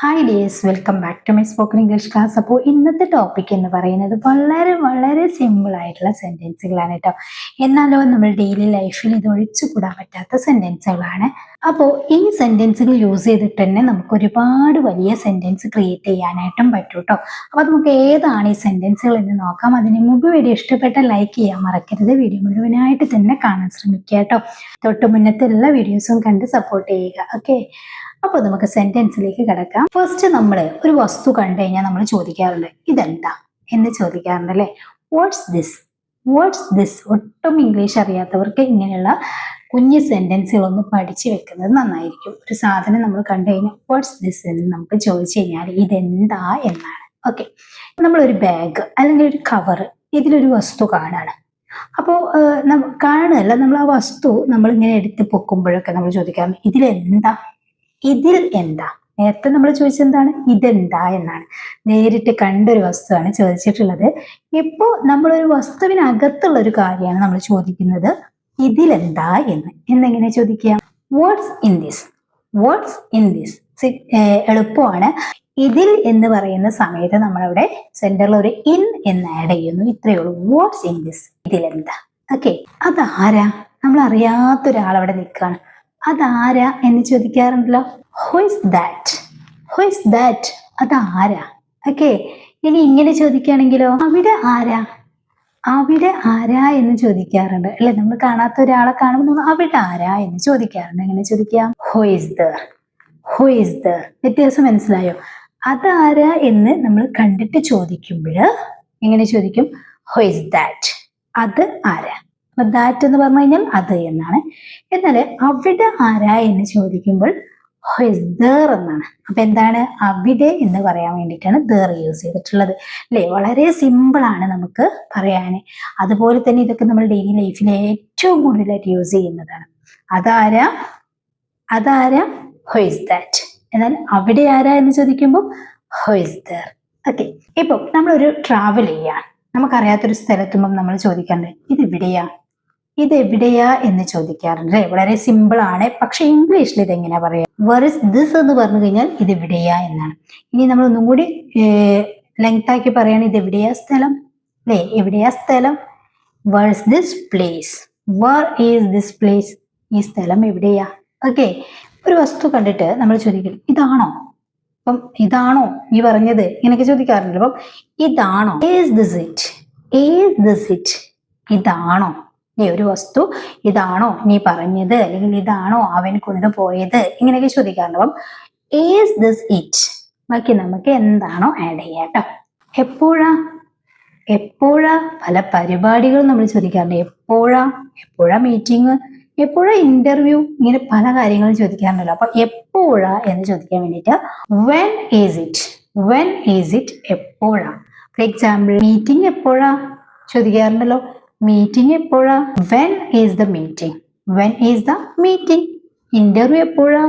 Hi dears welcome back to my spoken English class അപ്പോൾ ഇന്നത്തെ topic എന്ന് പറയുന്നത് വളരെ വളരെ സിമ്പിൾ ആയിട്ടുള്ള സെന്റൻസുകളാണ് കേട്ടോ. എന്നാലോ നമ്മൾ ഡെയിലി ലൈഫിൽ ഇത് ഒഴിച്ചുകൂടാൻ പറ്റാത്ത സെന്റൻസുകളാണ് അപ്പോൾ ഈ സെന്റൻസുകൾ യൂസ് ചെയ്തിട്ട് തന്നെ നമുക്ക് ഒരുപാട് വലിയ സെന്റൻസ് ക്രിയേറ്റ് ചെയ്യാനായിട്ടും പറ്റും കേട്ടോ അപ്പോൾ നമുക്ക് ഏതാണ് ഈ സെന്റൻസുകൾ എന്ന് നോക്കാം. അതിന് മുമ്പ് വീഡിയോ ഇഷ്ടപ്പെട്ട ലൈക്ക് ചെയ്യാൻ മറക്കരുത്. വീഡിയോ മുഴുവനായിട്ട് തന്നെ കാണാൻ ശ്രമിക്കുക കേട്ടോ തൊട്ട് വീഡിയോസും കണ്ട് സപ്പോർട്ട് ചെയ്യുക. ഓക്കെ അപ്പോൾ നമുക്ക് സെന്റൻസിലേക്ക് കിടക്കാം. ഫസ്റ്റ് നമ്മൾ ഒരു വസ്തു കണ്ടു കഴിഞ്ഞാൽ നമ്മൾ ചോദിക്കാറുണ്ട് ഇതെന്താ? എന്ന് ചോദിക്കാറുണ്ട് അല്ലേ വാട്ട്സ് ദിസ് വാട്ട്സ് ദിസ് ഒട്ടും ഇംഗ്ലീഷ് അറിയാത്തവർക്ക് ഇങ്ങനെയുള്ള കുഞ്ഞ് സെന്റൻസുകളൊന്ന് പഠിച്ചു വെക്കുന്നത് നന്നായിരിക്കും. ഒരു സാധനം നമ്മൾ കണ്ടു കഴിഞ്ഞാൽ വാട്ട്സ് ദിസ് എന്ന് നമുക്ക് ചോദിച്ചു കഴിഞ്ഞാൽ ഇതെന്താ? എന്നാണ്. ഓക്കെ നമ്മളൊരു ബാഗ് അല്ലെങ്കിൽ ഒരു കവർ ഇതിലൊരു വസ്തു കാണാണ്. അപ്പോൾ കാണുകയല്ല നമ്മൾ ആ വസ്തു നമ്മൾ ഇങ്ങനെ എടുത്ത് പൊക്കുമ്പോഴൊക്കെ നമ്മൾ ചോദിക്കാറുണ്ട് ഇതിലെന്താ? ഇതിൽ എന്താ? നേരത്തെ നമ്മൾ ചോദിച്ചെന്താണ് ഇതെന്താ എന്നാണ്. നേരിട്ട് കണ്ടൊരു വസ്തുവാണ് ചോദിച്ചിട്ടുള്ളത്. ഇപ്പോൾ നമ്മളൊരു വസ്തുവിനകത്തുള്ള ഒരു കാര്യമാണ് നമ്മൾ ചോദിക്കുന്നത്. ഇതിലെന്താ എന്ന്. എന്നെങ്ങനെ ചോദിക്കുക? What's in this what's in this എളുപ്പമാണ്. ഇതിൽ എന്ന് പറയുന്ന സമയത്ത് നമ്മളവിടെ സെന്ററിൽ ഒരു ഇൻ എന്ന് ആഡ് ചെയ്യുന്നു. ഇത്രയേ ഉള്ളൂ. വാട്ട്സ് ഇൻ ദിസ് ഇതിലെന്താ? ഓക്കെ അതാരാ? നമ്മൾ അറിയാത്ത ഒരാൾ അവിടെ നിൽക്കുകയാണ് അതാരാ എന്ന് ചോദിക്കാറുണ്ടല്ലോ? Who is that who is that അതാരാ? ഓക്കെ ഇനി ഇങ്ങനെ ചോദിക്കുകയാണെങ്കിലോ അവിടെ ആരാ? അവിടെ ആരാ എന്ന് ചോദിക്കാറുണ്ട്. അല്ലെ? നമ്മൾ കാണാത്ത ഒരാളെ കാണുമ്പോൾ നമ്മൾ അവിടെ ആരാ എന്ന് ചോദിക്കാറുണ്ട്. എങ്ങനെ ചോദിക്കാം who is there who is there വ്യത്യാസം മനസ്സിലായോ? അതാരാ എന്ന് നമ്മൾ കണ്ടിട്ട് ചോദിക്കുമ്പോൾ എങ്ങനെ ചോദിക്കും? ഹു ഇസ് ദാറ്റ് അത് ആരാ? അപ്പൊ ദാറ്റ് എന്ന് പറഞ്ഞു കഴിഞ്ഞാൽ അത് എന്നാണ്. എന്നാൽ അവിടെ ആരാ എന്ന് ചോദിക്കുമ്പോൾ എന്നാണ്. അപ്പൊ എന്താണ്? അവിടെ എന്ന് പറയാൻ വേണ്ടിയിട്ടാണ് ദർ യൂസ് ചെയ്തിട്ടുള്ളത്. അല്ലെ? വളരെ സിമ്പിൾ ആണ് നമുക്ക് പറയാൻ. അതുപോലെ തന്നെ ഇതൊക്കെ നമ്മൾ ഡെയിലി ലൈഫിൽ ഏറ്റവും കൂടുതലായിട്ട് യൂസ് ചെയ്യുന്നതാണ്. അതാരാ? അതാരാ? ഹൊയ്സ് ദാറ്റ് എന്നാൽ അവിടെ ആരാ എന്ന് ചോദിക്കുമ്പോൾ ഹൊയ്സ് ദർ ഓക്കെ ഇപ്പം നമ്മളൊരു ട്രാവൽ ചെയ്യാൻ നമുക്കറിയാത്തൊരു സ്ഥലത്തുമ്പം നമ്മൾ ചോദിക്കാറുണ്ട് ഇത് ഇവിടെയാ? ഇത് എവിടെയാ എന്ന് ചോദിക്കാറുണ്ട് വളരെ സിമ്പിൾ ആണ്. പക്ഷെ ഇംഗ്ലീഷിൽ ഇത് എങ്ങനെയാ പറയാ? വെർ ഇസ് ദിസ് എന്ന് പറഞ്ഞു കഴിഞ്ഞാൽ ഇത് എവിടെയാ എന്നാണ്. ഇനി നമ്മൾ ഒന്നും കൂടി ലെങ്ത് ആക്കി പറയാണ് ഇത് എവിടെയാ സ്ഥലം? അല്ലേ? എവിടെയാ സ്ഥലം? Where is this place where is this place ഈ സ്ഥലം എവിടെയാ? ഓക്കെ ഒരു വസ്തു കണ്ടിട്ട് നമ്മൾ ചോദിക്കും ഇതാണോ? അപ്പം ഇതാണോ? ഈ പറഞ്ഞത് ഇങ്ങനെയൊക്കെ ചോദിക്കാറുണ്ട്. അപ്പം ഇതാണോ? Is this it is this it ഇതാണോ? ഈ ഒരു വസ്തു ഇതാണോ നീ പറഞ്ഞത്? അല്ലെങ്കിൽ ഇതാണോ അവൻ കൊണ്ടുപോയത് ഇങ്ങനെയൊക്കെ ചോദിക്കാറുണ്ട്. അപ്പം ഏസ് ദിസ് ഇറ്റ് ബാക്കി നമുക്ക് എന്താണോ ആഡ് ചെയ്യാം കേട്ടോ. എപ്പോഴാ? എപ്പോഴാ? പല പരിപാടികളും നമ്മൾ ചോദിക്കാറുണ്ട്. എപ്പോഴാ? എപ്പോഴാ മീറ്റിംഗ് എപ്പോഴാ ഇന്റർവ്യൂ ഇങ്ങനെ പല കാര്യങ്ങളും ചോദിക്കാറുണ്ടല്ലോ. അപ്പൊ എപ്പോഴാ? എന്ന് ചോദിക്കാൻ വേണ്ടിയിട്ട് when is it when is it എപ്പോഴാ? ഫോർ എക്സാമ്പിൾ മീറ്റിംഗ് എപ്പോഴാ? ചോദിക്കാറുണ്ടല്ലോ. മീറ്റിംഗ് എപ്പോഴാ? When is the meeting when is the meeting interview എപ്പോഴാ?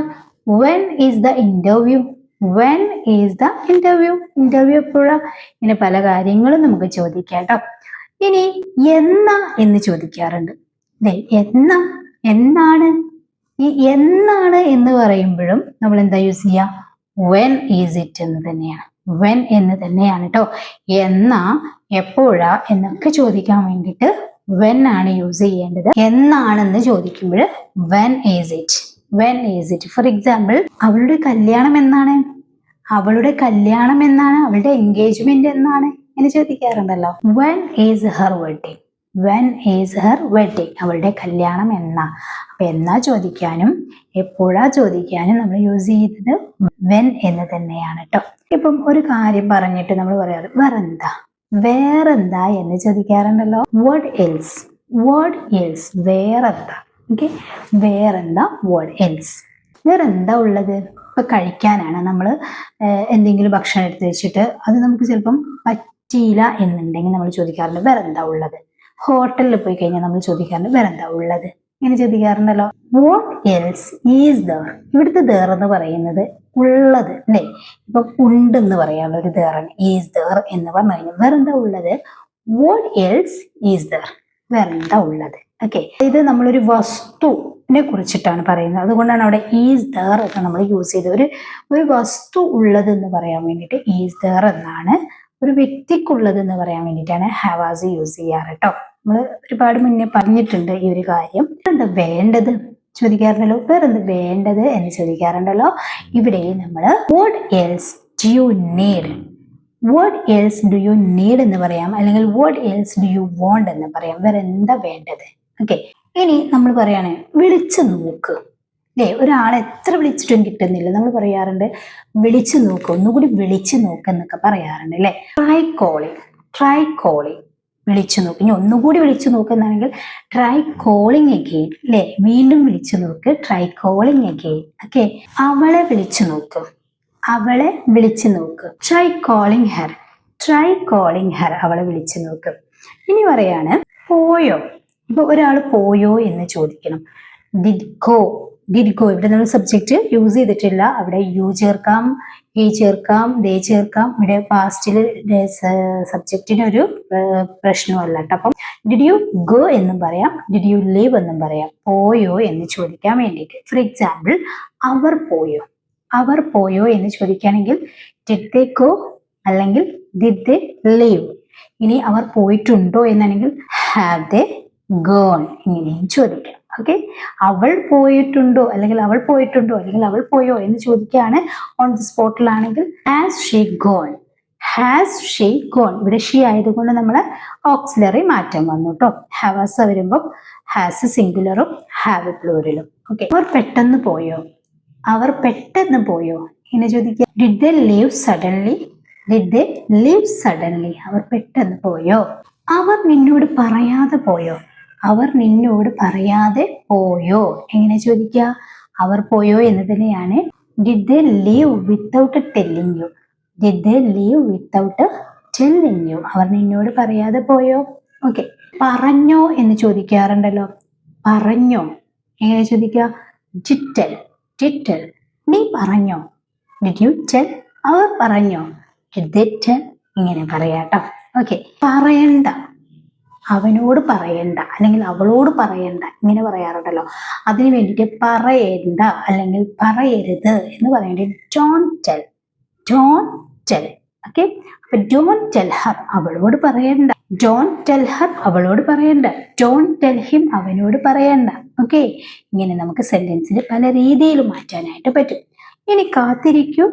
When is the interview when is the interview interview എപ്പോഴാ? ഇങ്ങനെ പല കാര്യങ്ങളും നമുക്ക് ചോദിക്കാം ഇനി എന്നാ എന്ന് ചോദിക്കാറുണ്ട്. അല്ലേ എന്നാ എന്നാണ്? ഈ എന്നാണ് എന്ന് പറയുമ്പോഴും നമ്മൾ എന്താ യൂസ് ചെയ്യുക വെൻ ഈസ് ഇറ്റ് എന്ന് തന്നെയാണ്. വെൻ എന്ന് തന്നെയാണ് കേട്ടോ എന്നാ എപ്പോഴാ എന്നൊക്കെ ചോദിക്കാൻ വേണ്ടിയിട്ട് വെൻ ആണ് യൂസ് ചെയ്യേണ്ടത്. എന്നാണെന്ന് ചോദിക്കുമ്പോൾ when is it when is it for example അവളുടെ കല്യാണം എന്നാണ്? അവളുടെ കല്യാണം എന്നാണ്? അവളുടെ എൻഗേജ്മെന്റ് എന്നാണ്? എന്ന് ചോദിക്കാറുണ്ടല്ലോ. When is her wedding when is her wedding അവളുടെ കല്യാണം എന്നാ. അപ്പൊ എന്നാ ചോദിക്കാനും എപ്പോഴാ ചോദിക്കാനും നമ്മൾ യൂസ് ചെയ്തത് വെൻ എന്ന് തന്നെയാണ് കേട്ടോ ഇപ്പം ഒരു കാര്യം പറഞ്ഞിട്ട് നമ്മൾ പറയാറ് വേറെന്താ? വേറെന്താ എന്ന് ചോദിക്കാറുണ്ടല്ലോ? വേർഡ് എൽസ് വേർഡ് എൽസ് വേറെന്താ? ഓക്കെ വേറെന്താ? വേർഡ് എൽസ് വേറെന്താ ഉള്ളത്? ഇപ്പൊ കഴിക്കാനാണ് നമ്മൾ എന്തെങ്കിലും ഭക്ഷണം എടുത്ത് വെച്ചിട്ട് അത് നമുക്ക് ചിലപ്പം പറ്റിയില്ല എന്നുണ്ടെങ്കിൽ നമ്മൾ ചോദിക്കാറുണ്ട് വേറെന്താ ഉള്ളത്? ഹോട്ടലിൽ പോയി കഴിഞ്ഞാൽ നമ്മൾ ചോദിക്കാറുണ്ട് വേറെ എന്താ ഉള്ളത്? ഇങ്ങനെ ചോദിക്കാറുണ്ടല്ലോ. വാട്ട് എൽസ് ഈസ് ദർ ഇവിടുത്തെ ദേർ എന്ന് പറയുന്നത് ഉള്ളത് അല്ലേ? ഇപ്പൊ ഉണ്ടെന്ന് പറയാനുള്ള ഒരു ദേർ ഈസ് ദർ എന്ന് പറഞ്ഞു കഴിഞ്ഞാൽ വേറെ എന്താ ഉള്ളത്? വാട്ട് എൽസ് ഈസ് ദർ വേറെ എന്താ ഉള്ളത്? ഓക്കെ ഇത് നമ്മളൊരു വസ്തുവിനെ കുറിച്ചിട്ടാണ് പറയുന്നത്. അതുകൊണ്ടാണ് അവിടെ ഈസ് ദർ ഒക്കെ നമ്മൾ യൂസ് ചെയ്തത്. ഒരു ഒരു വസ്തു ഉള്ളത് എന്ന് പറയാൻ വേണ്ടിയിട്ട് ഈസ് ദർ എന്നാണ് ഒരു വ്യക്തിക്കുള്ളത് എന്ന് പറയാൻ വേണ്ടിയിട്ടാണ് ഹാവാസ് യൂസ് ചെയ്യാറ് കേട്ടോ. നമ്മൾ ഒരുപാട് മുന്നേ പറഞ്ഞിട്ടുണ്ട് ഈ ഒരു കാര്യം. എന്താ വേണ്ടത് ചോദിക്കാറുണ്ടല്ലോ? വേറെന്ത് വേണ്ടത് എന്ന് ചോദിക്കാറുണ്ടല്ലോ? ഇവിടെ നമ്മൾ what else do you need what else do you need എന്ന് പറയാം. അല്ലെങ്കിൽ what else do you want എന്ന് പറയാം. വേറെ എന്താ വേണ്ടത്? ഓക്കെ ഇനി നമ്മൾ പറയാണ് വിളിച്ചു നോക്ക്. അല്ലേ ഒരാളെ എത്ര വിളിച്ചിട്ടും കിട്ടുന്നില്ല. നമ്മൾ പറയാറുണ്ട് വിളിച്ചു നോക്ക്. ഒന്നുകൂടി വിളിച്ചു നോക്ക് എന്നൊക്കെ പറയാറുണ്ട് അല്ലേ ട്രൈ കോളിംഗ് ട്രൈ കോളിംഗ് വിളിച്ചു നോക്ക്. ഇനി ഒന്നുകൂടി വിളിച്ചു നോക്കുന്നാണെങ്കിൽ ട്രൈ കോളിംഗ് അഗെയിൻ അല്ലേ വീണ്ടും വിളിച്ചു നോക്ക്. ട്രൈ കോളിംഗ് അഗെയിൻ ഓക്കെ അവളെ വിളിച്ചു നോക്ക്. അവളെ വിളിച്ചു നോക്ക്. Try calling her try calling her അവളെ വിളിച്ചു നോക്ക്. ഇനി പറയാണ് പോയോ? ഇപ്പൊ ഒരാൾ പോയോ എന്ന് ചോദിക്കണം. ഡിഡ് ഗോ ഡിഡ് ഗോ ഇവിടെ നമ്മൾ സബ്ജക്റ്റ് യൂസ് ചെയ്തിട്ടില്ല. അവിടെ യു ചേർക്കാം ഹി ചേർക്കാം ദേ ചേർക്കാം. ഇവിടെ പാസ്റ്റിൽ സബ്ജക്റ്റിനൊരു പ്രശ്നമല്ല കേട്ടോ. അപ്പം ഡിഡ് യു ഗോ എന്നും പറയാം. ഡിഡ് യു ലീവ് എന്നും പറയാം. പോയോ എന്ന് ചോദിക്കാൻ വേണ്ടിയിട്ട്. ഫോർ എക്സാമ്പിൾ അവർ പോയോ? അവർ പോയോ എന്ന് ചോദിക്കുകയാണെങ്കിൽ ഡിഡ് ഗോ അല്ലെങ്കിൽ ഡിഡ് ദേ ലീവ് ഇനി അവർ പോയിട്ടുണ്ടോ എന്നാണെങ്കിൽ ഹാവ് ദേ ഗോൺ ഇങ്ങനെയും ചോദിക്കാം. ഓക്കെ അവൾ പോയിട്ടുണ്ടോ? അല്ലെങ്കിൽ അവൾ പോയിട്ടുണ്ടോ? അല്ലെങ്കിൽ അവൾ പോയോ എന്ന് ചോദിക്കുകയാണ് on the സ്പോട്ടിലാണെങ്കിൽ has she gone has she gone ഇവിടെ ഷീ ആയതുകൊണ്ട് നമ്മൾ ഓക്സിലറി മാറ്റം വന്നു കേട്ടോ ഹാവാസ് വരുമ്പോൾ ഹാസ് സിംഗുലറും ഹാവ് പ്ലൂരലും ഓക്കെ അവർ പെട്ടെന്ന് പോയോ? അവർ പെട്ടെന്ന് പോയോ? എന്നെ ചോദിക്കുക. Did they leave suddenly did they leave suddenly അവർ പെട്ടെന്ന് പോയോ? അവർ നിന്നോട് പറയാതെ പോയോ? അവർ നിന്നോട് പറയാതെ പോയോ? എങ്ങനെ ചോദിക്കുക അവർ പോയോ എന്ന് തന്നെയാണ്. Did they leave without telling you did they leave without telling you അവർ നിന്നോട് പറയാതെ പോയോ? ഓക്കെ പറഞ്ഞോ എന്ന് ചോദിക്കാറുണ്ടല്ലോ. പറഞ്ഞോ. എങ്ങനെ ചോദിക്കുക ഡിറ്റൽ ഡിറ്റൽ നീ പറഞ്ഞോ? ഡിഡ് യു ടെൽ അവർ പറഞ്ഞോ. ഡിഡ് ദ ടെൽ ഇങ്ങനെ പറയാട്ടോ. ഓക്കെ പറയണ്ട. അവനോട് പറയണ്ട അല്ലെങ്കിൽ അവളോട് പറയണ്ട ഇങ്ങനെ പറയാറുണ്ടല്ലോ. അതിന് വേണ്ടിയിട്ട് പറയണ്ട അല്ലെങ്കിൽ പറയരുത് എന്ന് പറയേണ്ടത് don't tell don't tell okay അപ്പൊ ഡോൺ ടെൽ ഹർ അവളോട് പറയണ്ട ഡോൺ ടെൽ ഹർ അവളോട് പറയണ്ട ഡോൺ ടെൽ ഹിം അവനോട് പറയണ്ട ഓക്കെ ഇങ്ങനെ നമുക്ക് സെന്റൻസിൽ പല രീതിയിൽ മാറ്റാനായിട്ട് പറ്റും. ഇനി കാത്തിരിക്കൂ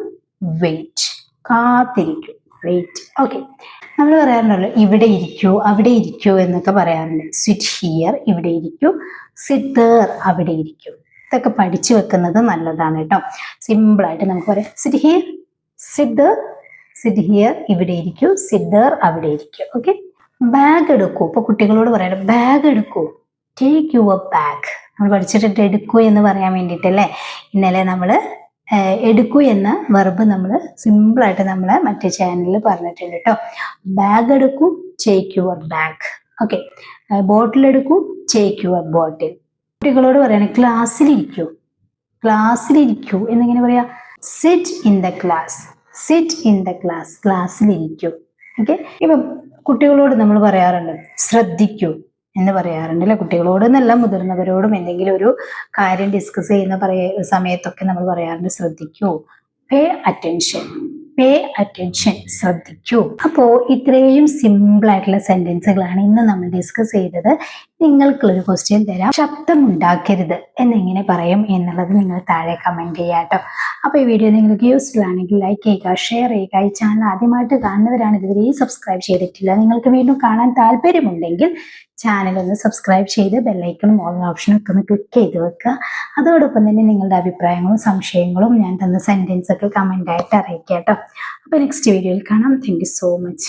വെയിറ്റ് കാത്തിരിക്കൂ വെയിറ്റ് ഓക്കെ നമ്മൾ പറയാറുണ്ടല്ലോ ഇവിടെ ഇരിക്കൂ അവിടെ ഇരിക്കൂ എന്നൊക്കെ പറയാറുണ്ട്. സിറ്റ് ഹിയർ ഇവിടെ ഇരിക്കൂ. സിറ്റ് ദർ അവിടെ ഇരിക്കൂ. ഇതൊക്കെ പഠിച്ചു വെക്കുന്നത് നല്ലതാണ് കേട്ടോ. സിമ്പിളായിട്ട് നമുക്ക് പറയാം. Sit here sit sit here ഇവിടെ ഇരിക്കൂ സിറ്റ് ദർ അവിടെ ഇരിക്കൂ. ഓക്കെ ബാഗ് എടുക്കൂ. ഇപ്പൊ കുട്ടികളോട് പറയണം ബാഗ് എടുക്കൂ. ടേക്ക് യുവർ ബാഗ് നമ്മൾ പഠിച്ചിട്ട് എടുക്കൂ എന്ന് പറയാൻ വേണ്ടിയിട്ടല്ലേ? ഇന്നലെ നമ്മൾ എടുക്കൂ എന്ന വെർബ് നമ്മൾ സിമ്പിളായിട്ട് നമ്മൾ മറ്റേ ചാനലിൽ പറഞ്ഞിട്ടുണ്ട് കേട്ടോ. ബാഗ് എടുക്കൂ check your bag okay bottle എടുക്കൂ ചേക്ക് യുവർ ബോട്ടിൽ കുട്ടികളോട് പറയണേ ക്ലാസ്സിലിരിക്കൂ ക്ലാസ്സിലിരിക്കൂ എന്നിങ്ങനെ പറയാ sit in the class sit in the class ക്ലാസ്സിലിരിക്കൂ okay ഇപ്പം കുട്ടികളോട് നമ്മൾ പറയാറുണ്ട് ശ്രദ്ധിക്കൂ. എന്ന് പറയാറുണ്ട് അല്ലെ കുട്ടികളോട് എന്നല്ല മുതിർന്നവരോടും എന്തെങ്കിലും ഒരു കാര്യം ഡിസ്കസ് ചെയ്യുന്ന പറയ സമയത്തൊക്കെ നമ്മൾ പറയാറുണ്ട് ശ്രദ്ധിക്കൂ പേ അറ്റൻഷൻ പേ അറ്റൻഷൻ ശ്രദ്ധിക്കൂ. അപ്പോ ഇത്രയും സിമ്പിൾ ആയിട്ടുള്ള സെന്റൻസുകളാണ് ഇന്ന് നമ്മൾ ഡിസ്കസ് ചെയ്തത്. നിങ്ങൾക്കുള്ളൊരു ക്വസ്റ്റ്യൻ തരാം. ശബ്ദം ഉണ്ടാക്കരുത് എന്നെങ്ങനെ പറയും എന്നുള്ളത് നിങ്ങൾ താഴെ കമന്റ് ചെയ്യാം കേട്ടോ അപ്പോൾ ഈ വീഡിയോ നിങ്ങൾക്ക് യൂസ്ഫുൾ ആണെങ്കിൽ ലൈക്ക് ചെയ്യുക ഷെയർ ചെയ്യുക. ഈ ചാനൽ ആദ്യമായിട്ട് കാണുന്നവരാണ് ഇതുവരെ സബ്സ്ക്രൈബ് ചെയ്തിട്ടില്ല. നിങ്ങൾക്ക് വീണ്ടും കാണാൻ താല്പര്യമുണ്ടെങ്കിൽ ചാനൽ ഒന്ന് സബ്സ്ക്രൈബ് ചെയ്ത് ബെല്ലൈക്കണും ഓൾ ഓപ്ഷനും ഒക്കെ ഒന്ന് ക്ലിക്ക് ചെയ്ത് വെക്കുക. അതോടൊപ്പം തന്നെ നിങ്ങളുടെ അഭിപ്രായങ്ങളും സംശയങ്ങളും ഞാൻ തന്ന കമന്റ് ആയിട്ട് അറിയിക്കാം കേട്ടോ. അപ്പോൾ നെക്സ്റ്റ് വീഡിയോയിൽ കാണാം. Thank so much